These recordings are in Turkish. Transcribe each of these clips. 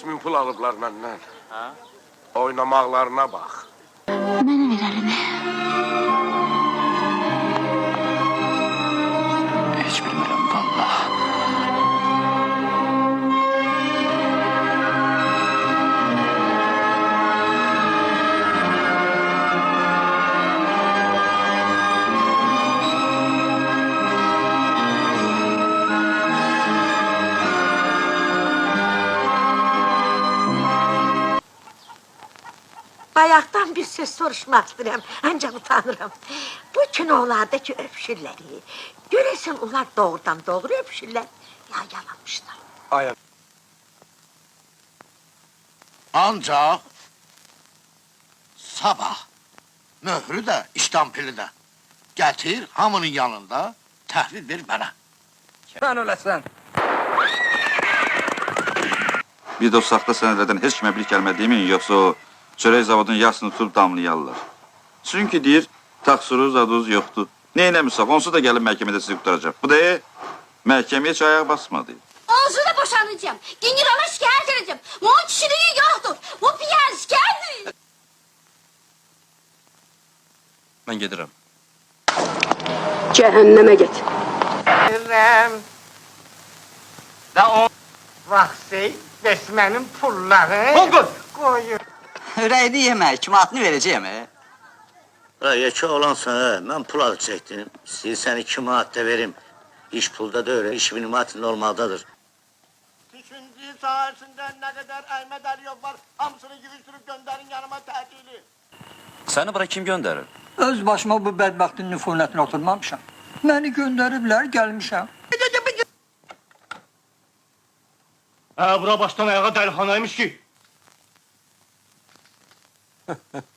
8 min pul alıblar məndən. Oynamaqlarına bax. Mənə ver Bayaqdan bir söz soruşmaq istəyirəm, ancaq utanıram. Bu kinolardakı öpüşürləri, görəsən onlar doğrudan doğru öpüşürlər, ya yalanmışlar. Ancaq sabah möhrü də, iştampili də gətir hamının yanında təhvil ver mənə. Sen ölesən. Bir o saxta sənədlərdən heç kimə bir kəlmə deməyin, yoxsa o çörək zavodunun yarısını tutub damlayarlar. Çünki deyir, taksuru zaduz yoxdur. Nə eləmişsə, onsuz da gəlib məhkəmədə sizi qutaracaq. Bu da e, məhkəməyə heç ayaq basmadı. Oğuzunu boşanacağım. Generala şikayet edeceğim. Bunun kişiliği yoktur. Bu piyan şikayetdir. Mən gedirəm. Cəhənnəmə get. Verirəm. Da o vaxtı besmənin pulları Qol qoyur. Ürəyini yemək, kimatını verəcəyəm. e. Ha, yekə olansan ha, mən pul alıp çəkdim. İstəyirsən iki manat da verim. İş pulda da öyle, iş minimati normaldadır. Düşündüğü sahəsində nə qədər Əhməd Əliyev var, hamısını yığışdırıb göndərin yanıma təhvili. Səni bura kim göndərir? Öz başıma bu bədbəxtin nüfunətinə oturmamışam. Məni göndəriblər, gəlmişəm. Hə, bura başdan ayağa dəlixanaymış ki.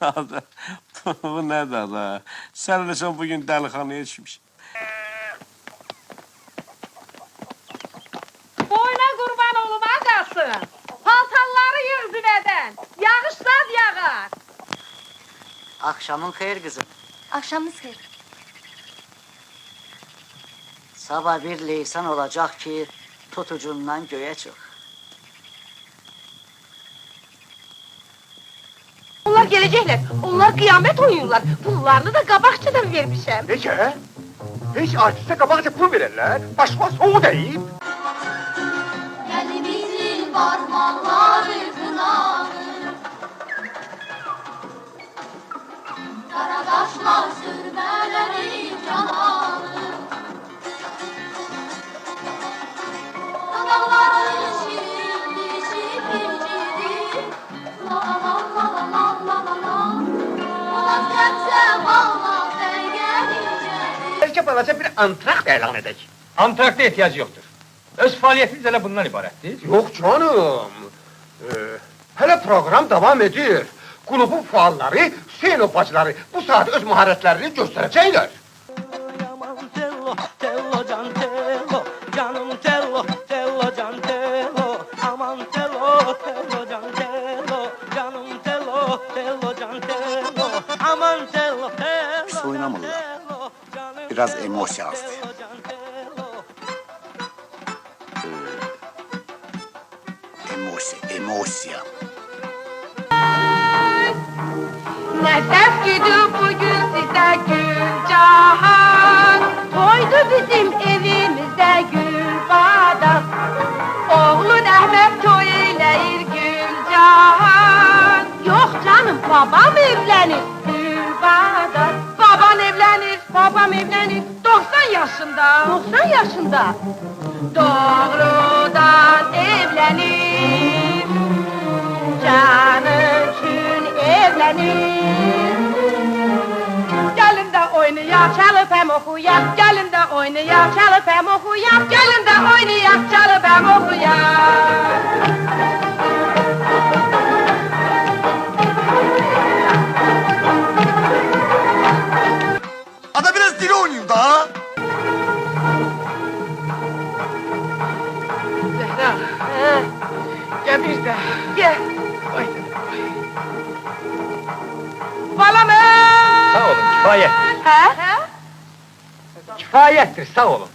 Bu nədir da? Sən eləsən bugün dəlixanaya düşmüş. Boyna qurban olum qalsın. Paltarları yığ zübədən. Yağışlar yağar. Axşamın xeyir qızım. Akşamınız hayır. Sabah bir leysan olacaq ki, tutucundan göyə çıx. Onlar gələcəklər. Onlar qiyamət oynuyorlar. Pullarını da qabaqçadan vermişəm. Heç hə? Heç artiste qabaqca pul verirlər. Başıma soğuk deyib. Elimizin parmakları kınalı. Karadaşlar sürmeleri canalı. Balaca bir antrakt elan edək. Antrakta ehtiyac yoxdur. Öz fəaliyyətimiz elə bundan ibarətdir. Yok canım. Ee, hele program devam ediyor. Grubun faalları, Hüseyin opacıları bu saat öz maharetlerini gösterecekler. Aman tello, tello can tello, canım tello, tello can tello, aman tello, tello, Biraz emosya azdı. tello. Emosya, emosya. Nefes güdü bugün size gül cahan Toydu bizim evimizde gül badam Oğlun Ahmet toy eyleyir gül Yok canım babam evlenir gül badam yaşında. 90 yaşında. Doğrudan evlenir. Canı için evlenir. Gelin de oynayak, çalıp hem okuyak Gelin de oynayak, çalıp hem okuyak Gelin de oynayak, çalıp hem okuyak Balam Sağ olun, kifayət. Hə? Kifayettir, sağ olun.